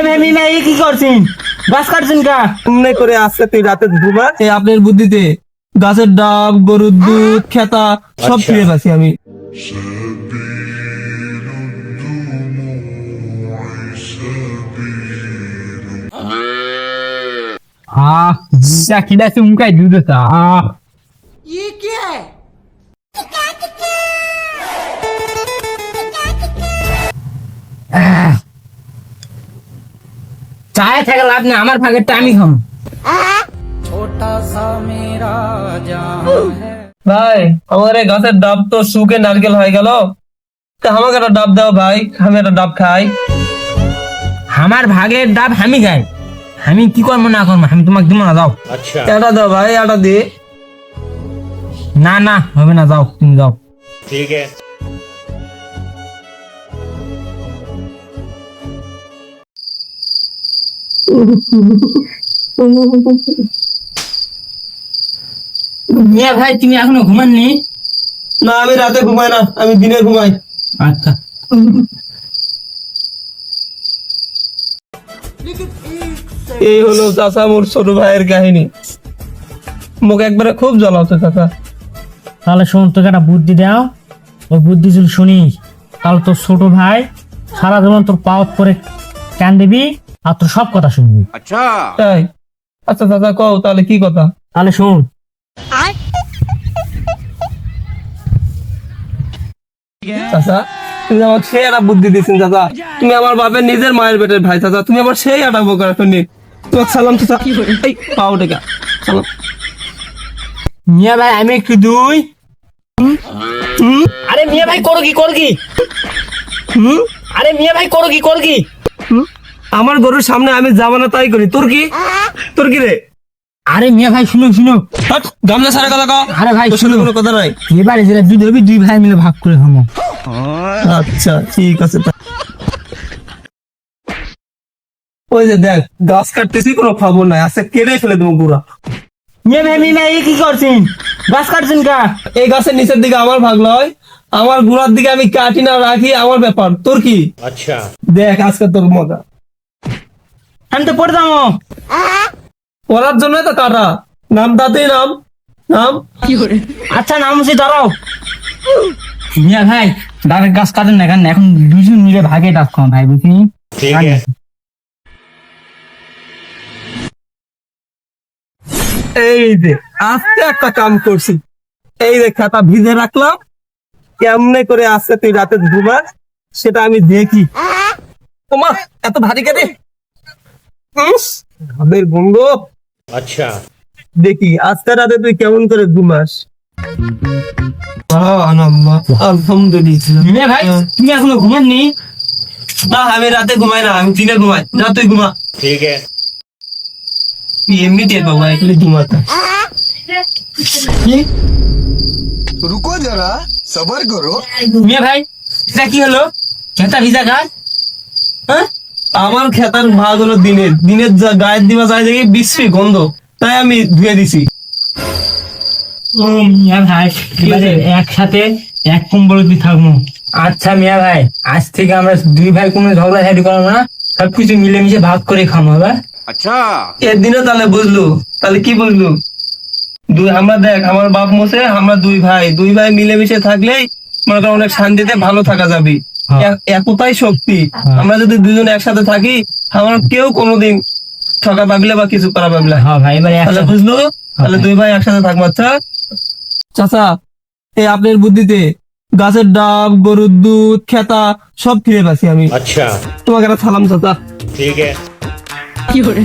ভেমি না এই কি করছেন গাছ কাটছেন কা? এমনি করে আজকে তুই রাতে ঘুমা। এই আপনার বুদ্ধিতে গাছের ডাব গরুর দুধ খেতা সব ফিরে পাচ্ছি আমি। যা খিলাছে উমকাই দুধ তা আহ। আহ। চায়ে থাকা লাভ না আমার ভাগেরটা আমি খাম ভাই আমার এই গাছের ডাব তো শুকে নারকেল হয়ে গেল। তা আমাকে একটা ডাব দাও ভাই আমি একটা ডাব খাই। আমার ভাগের ডাব আমি খাই। আমি কি করব না করব আমি তোমাকে দিব না যাও। আচ্ছা। এটা দাও ভাই এটা দি। না না হবে না যাও তুমি যাও। ঠিক আছে। মিয়া ভাই তুমি এখনও ঘুমাননি? না আমি রাতে ঘুমাই না আমি দিনে ঘুমাই। আচ্ছা। এই হলো চাচা মোর ছোট ভাইয়ের কাহিনী। মুখে একবারে খুব জ্বলাচ্ছে চাচা। তাহলে শোন তোকে একটা বুদ্ধি দাও। ওই বুদ্ধি যদি শুনিস তাহলে তোর ছোট ভাই সারা জীবন তোর পাওয়াত পরে ক্যান দিবি। আর তোর সব কথা শুনবি। তাই? আচ্ছা দাদা কও তাহলে কি কথা? তাহলে শোন। চাচা তুমি আমাকে সেই একটা বুদ্ধি দিয়েছেন চাচা। তুমি আমার বাপের নিজের মায়ের পেটের ভাই চাচা। তুমি আমার সেই একটা উপকার শুনি তোমাকে সালাম চাচা। এই পাও টেকা সালাম। মিয়া ভাই আমি একটু দুই। আরে মিয়া ভাই করো কি করো কি? হুম? আরে মিয়া ভাই করো কি করো কি? হুম? আমার গরুর সামনে আমি যাব না তাই করি। তোর কি? তোর কি রে? আরে মিয়া ভাই শুনো শুনো গামলা সারা কথা কও। আরে ভাই শুনো কোনো কথা নাই। এবারে যেটা দুধ হবে দুই ভাই মিলে ভাগ করে খামো। আচ্ছা ঠিক আছে ওই যে দেখ গাছ কাটতেছি কোনো খবর নাই। আচ্ছা কেটে ফেলে দেবো গুড়া। মিয়া ভাই মিয়া এই কি করছেন? গাছ কাটছেন কা? এই গাছের নিচের দিকে আমার ভাগ নয়। আমার গুড়ার দিকে আমি কাটি না রাখি আমার ব্যাপার। তোর কি? আচ্ছা। দেখ আজকে তোর মজা। হ্যাঁ, আমি পড়ে দাম পড়ার জন্য তো কাটা নাম দাতেই নাম নাম। কি করে? আচ্ছা নাম হচ্ছে দাঁড়াও। মিয়া ভাই ডাকের গাছ কাটেন না কেন? এখন দুজন মিলে ভাগে ডাক খাও ভাই বুঝলি? ঠিক আছে। এই যে আজকে একটা কাম করছি। এই যে খাতা ভিজে রাখলাম। কেমনে করে আজকে তুই রাতে ঘুমাস সেটা আমি দেখি। তোমার এত ভারী কেটে? হ্যাঁ? আচ্ছা। দেখি আজকে রাতে তুই কেমন করে ঘুমাস? ভাই তুমি এখনও আমি রাতে ঘুমাই না আমি ঘুমাই। না তুই ঘুমা। রুকো সবার ভাই এটা কি হলো? খেতা ভিজা ঘাস হ্যাঁ? আমার খেতার ভাগ হলো দিনের। দিনের যা গায়ের দিবা যায় দেখি বিশ্রী গন্ধ। তাই আমি ধুয়ে দিছি। ও মিয়া ভাই এবারে একসাথে এক কম্বলতে থাকব। আচ্ছা মিয়া ভাই আজ থেকে আমরা দুই ভাই কোনো ঝগড়া ঝাড়ি করব না। সবকিছু মিলেমিশে ভাগ করে খামো এবার। এর দিনে তাহলে বুঝলু। তাহলে কি বুঝলু? দুই আমরা দেখ আমার বাপ মোসে আমরা দুই ভাই। দুই ভাই মিলেমিশে থাকলেই মনে কর অনেক শান্তিতে ভালো থাকা যাবে। একতাই শক্তি আমরা যদি দুজনে একসাথে থাকি আমার কেউ কোনোদিন ঠকা পাবিলা বা কিছু করা পাবিলা বুঝলো তাহলে দুই ভাই একসাথে থাকব আচ্ছা চাচা এই আপনার বুদ্ধিতে গাছের ডাব গরুর দুধ খেতা সব ফিরে পাচ্ছি আমি আচ্ছা তোমাকে একটা সালাম চাচা ঠিক আছে কি করে